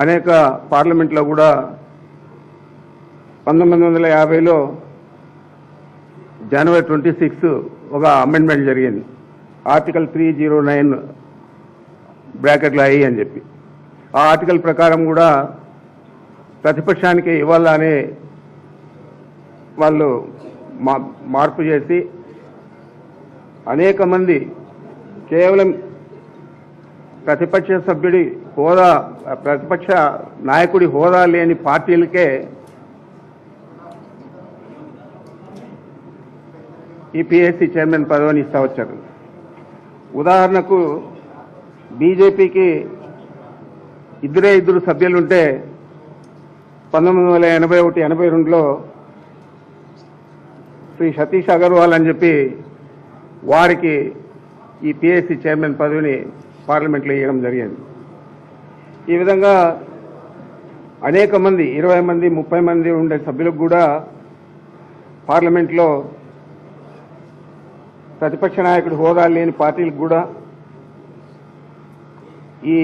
అనేక పార్లమెంట్లో కూడా పంతొమ్మిది వందల యాభైలో జనవరి ట్వంటీ సిక్స్ ఒక అమెండ్మెంట్ జరిగింది. ఆర్టికల్ త్రీ జీరో నైన్ బ్రాకెట్లో అయ్యి అని చెప్పి. ఆ ఆర్టికల్ ప్రకారం కూడా ప్రతిపక్షానికి ఇవ్వాలని వాళ్ళు మా మార్పు చేసి అనేక మంది కేవలం ప్రతిపక్ష సభ్యుడి హోదా ప్రతిపక్ష నాయకుడి హోదా లేని పార్టీలకే ఈ పిఎస్సి చైర్మన్ పదవిని ఇస్తా వచ్చారు ఉదాహరణకు బీజేపీకి ఇద్దరే ఇద్దరు సభ్యులుంటే పంతొమ్మిది వందల ఎనభై ఒకటి ఎనభై రెండులో శ్రీ సతీష్ అగర్వాల్ అని చెప్పి వారికి ఈ పిఎస్సి చైర్మన్ పదవిని పార్లమెంట్లో ఇవ్వడం జరిగింది. ఈ విధంగా అనేక మంది ఇరవై మంది ముప్పై మంది ఉండే సభ్యులకు కూడా పార్లమెంట్లో ప్రతిపక్ష నాయకుడు హోదా లేని పార్టీలకు కూడా ఈ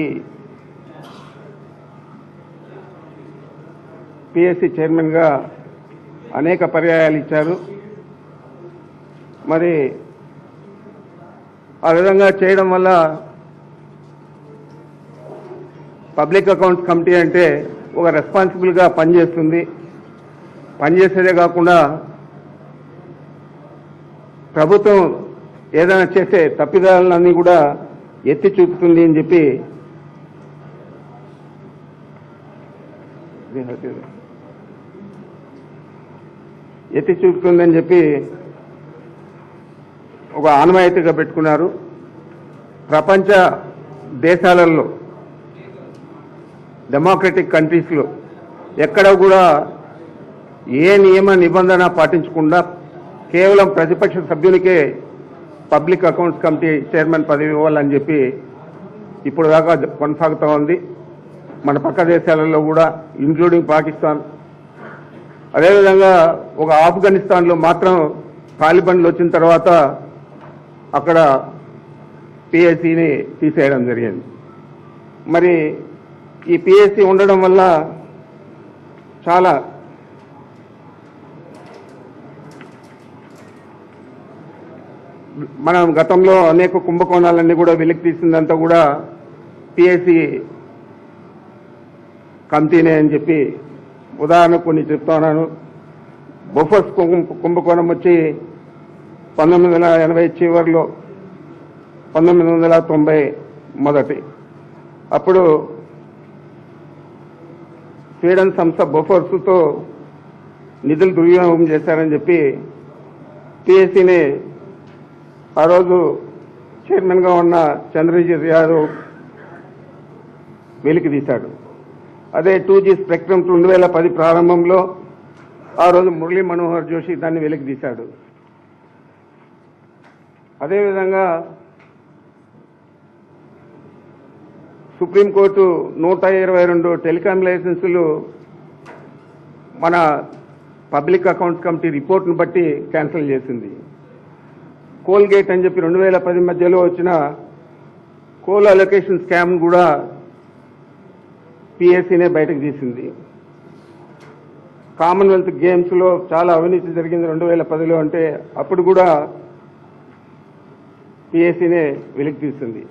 పిఎస్సి చైర్మన్గా అనేక పర్యాయాలు ఇచ్చారు. మరి ఆ విధంగా చేయడం వల్ల పబ్లిక్ అకౌంట్స్ కమిటీ అంటే ఒక రెస్పాన్సిబుల్గా పనిచేస్తుంది. పనిచేసేదే కాకుండా ప్రభుత్వం ఏదైనా చేసే తప్పిదాలన్నీ కూడా ఎత్తి చూపుతుంది అని చెప్పి ఎత్తి చూపుతుందని చెప్పి ఒక ఆనవాయితీగా పెట్టుకున్నారు. ప్రపంచ దేశాలలో డెమోక్రటిక్ కంట్రీస్లో ఎక్కడ కూడా ఏ నియమ నిబంధన పాటించకుండా కేవలం ప్రతిపక్ష సభ్యునికే పబ్లిక్ అకౌంట్స్ కమిటీ చైర్మన్ పదవి ఇవ్వాలని చెప్పి ఇప్పుడు దాకా కొనసాగుతూ ఉంది. మన పక్క దేశాలలో కూడా ఇంక్లూడింగ్ పాకిస్తాన్. అదేవిధంగా ఒక ఆఫ్ఘనిస్తాన్లో మాత్రం తాలిబన్లు వచ్చిన తర్వాత అక్కడ పిఎస్సిని తీసేయడం జరిగింది. మరి ఈ పిఎస్సి ఉండడం వల్ల చాలా మనం గతంలో అనేక కుంభకోణాలన్నీ కూడా వెలికి తీసిందంతా కూడా పిఎస్సి కమిటీనే అని చెప్పి ఉదాహరణ కొన్ని చెప్తున్నాను. బొఫర్స్ కుంభకోణం వచ్చి పంతొమ్మిది వందల ఎనభై చివరిలో పంతొమ్మిది వందల తొంభై మొదటి. అప్పుడు స్వీడన్ సంస్థ బొఫర్స్తో నిధులు దుర్వినియోగం చేశారని చెప్పి టీఎస్సీని ఆ రోజు చైర్మన్గా ఉన్న చంద్రజిత్ యాదవ్ వెలికి తీశాడు. అదే టూ జీ స్పెక్ట్రమ్ రెండు వేల పది ప్రారంభంలో ఆ రోజు మురళీ మనోహర్ జోషి దాన్ని వెలికి తీశాడు. అదేవిధంగా సుప్రీంకోర్టు నూట ఇరవై రెండు టెలికాం లైసెన్సులు మన పబ్లిక్ అకౌంట్స్ కమిటీ రిపోర్ట్ను బట్టి క్యాన్సిల్ చేసింది. కోల్గేట్ అని చెప్పి రెండు వేల పది మధ్యలో వచ్చిన కోల్ అలొకేషన్ స్కామ్ కూడా పిఎస్సీనే బయటకు తీసింది. కామన్వెల్త్ గేమ్స్లో చాలా అవినీతి జరిగింది రెండు వేల పదిలో అంటే అప్పుడు కూడా పిఎస్సీనే వెలికి తీసింది.